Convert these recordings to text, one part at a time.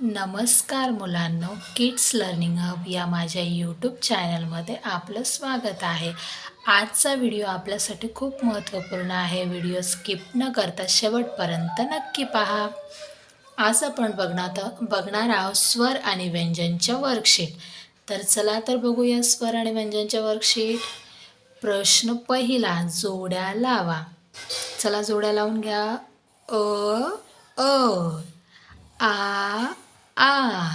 नमस्कार मुलांनो kids learning hub या माझ्या यूट्यूब चॅनलमध्ये आपलं स्वागत आहे. आजचा व्हिडिओ आपल्यासाठी खूप महत्त्वपूर्ण आहे. व्हिडिओ स्किप न करता शेवटपर्यंत नक्की पहा. आज आपण बघणार बघणार आहोत स्वर आणि व्यंजनच्या वर्कशीट तर चला तर बघूया स्वर आणि व्यंजनच्या वर्कशीट प्रश्न पहिला जोड्या लावा. चला जोड्या लावून घ्या. अ अ आ आ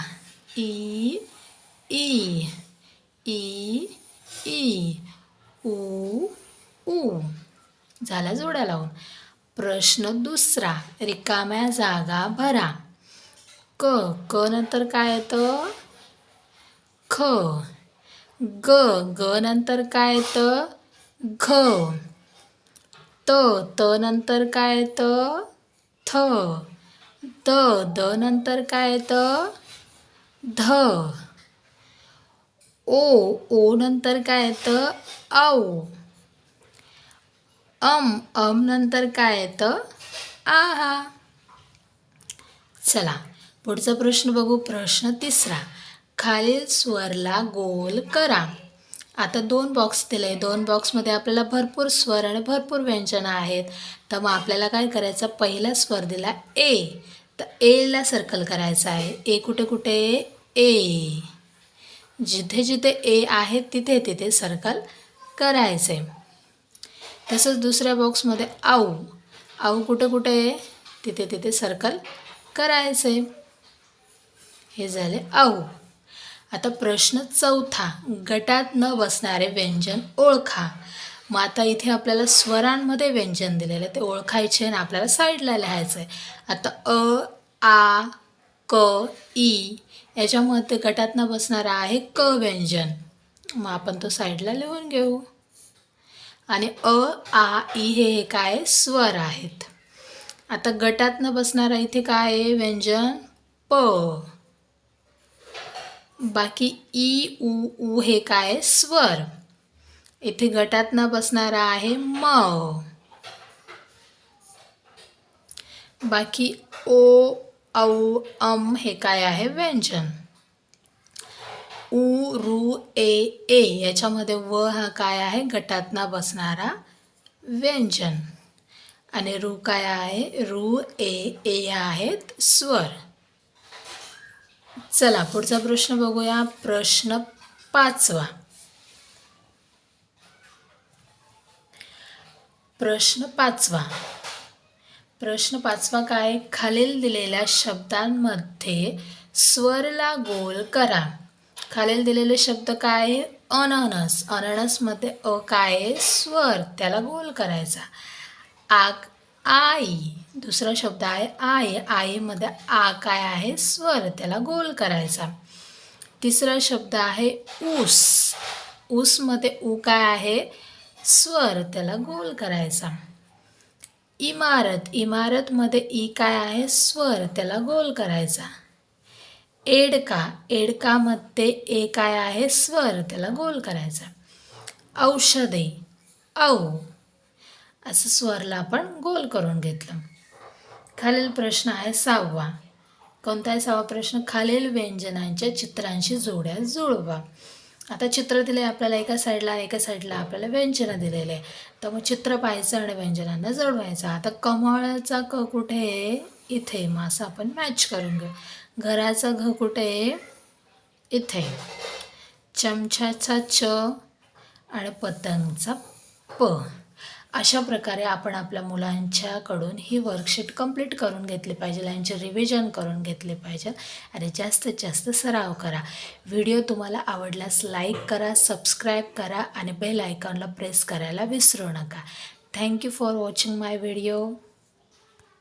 ई ई ई ई ऊ ऊ झाला जोड्या लावून प्रश्न दुसरा. रिकाम्या जागा भरा. क क नंतर काय येतं? ख. ग ग नंतर काय येतं? घ. त त नंतर काय येतं? थ. त द नंतर काय येतं ध. ओ ओ नंतर काय येतं औ. अम अम नंतर काय येतं आहा चला पुढचा प्रश्न बघू. प्रश्न तिसरा. खालील स्वरला गोल करा. आता दोन बॉक्स दिले. दोन बॉक्समध्ये आपल्याला भरपूर स्वर आणि भरपूर व्यंजनं आहेत. तर मग आपल्याला काय करायचं? पहिला स्वर दिला ए. तर एला सर्कल करायचा आहे. ए कुठे कुठे? ए जिथे जिथे ए आहे तिथे तिथे सर्कल करायचं. आहे तसंच दुसऱ्या बॉक्समध्ये आऊ. आऊ कुठे कुठे? आहे तिथे तिथे सर्कल करायचे. हे झाले आऊ. आता प्रश्न चौथा. गटात न बसणारे व्यंजन ओळखा. मग आता इथे आपल्याला स्वरांमध्ये व्यंजन दिलेलं आहे. ते ओळखायचे आणि आपल्याला साईडला लिहायचं आहे आता अ आ क ई याच्यामध्ये गटातनं बसणारा आहे क व्यंजन. मग आपण तो साईडला लिहून घेऊ. आणि अ आ ई हे काय? स्वर आहेत. आता गटातनं बसणारा इथे काय आहे? व्यंजन प. बाकी ई उ उ हे काय? स्वर. इथे गटात न बसणारा आहे म बाकी ओ औ अम हे काय आहे? व्यंजन. उ रू ए ए याच्यामध्ये व हा काय आहे? गटात न बसणारा व्यंजन. आणि रू काय आहे? रू ए ए आहेत स्वर. चला पुढचा प्रश्न बघूया. प्रश्न पाचवा. प्रश्न पाचवा. प्रश्न पाचवा काय? खालील दिलेल्या शब्दांमध्ये स्वरला गोल करा. खालील दिलेले शब्द काय? अननस. अननसमध्ये अ काय स्वर. त्याला गोल करायचा. आग आई. दुसरा शब्द आहे आई. आईमध्ये आ काय आहे? स्वर. त्याला गोल करायचा. तिसरा शब्द आहे ऊस. ऊसमध्ये ऊ काय आहे? स्वर त्याला गोल करायचा. इमारत इमारतमध्ये ई काय आहे? स्वर त्याला गोल करायचा. एडका एडकामध्ये ए काय आहे? स्वर त्याला गोल करायचा. औषधे औ. असं स्वरला आपण गोल करून घेतलं. खालील प्रश्न आहे सहावा. कोणता आहे सहावा प्रश्न? खालील व्यंजनांच्या चित्रांशी जोड्या जुळवा. आता चित्र दिले आपल्याला एका साईडला एका साईडला आपल्याला व्यंजनं दिलेले आहे. तर मग चित्र पाहायचं आणि व्यंजनांना जोडवायचं. आता कमळाचा क कुठे आहे? इथे. मग असं आपण मॅच करून घेऊ. घराचा घ कुठे आहे? इथे. चमच्याचा च आणि पतंगचा प. अशा प्रकारे आपण आपल्या मुलांच्याकडून ही वर्कशीट कंप्लीट करून घेतली पाहिजे यांचे रिव्हिजन करून घेतले पाहिजे. आणि जास्तीत जास्त सराव करा. व्हिडिओ तुम्हाला आवडल्यास लाईक करा सबस्क्राईब करा आणि बेल आयकॉनला प्रेस करायला विसरू नका. Thank you for watching my video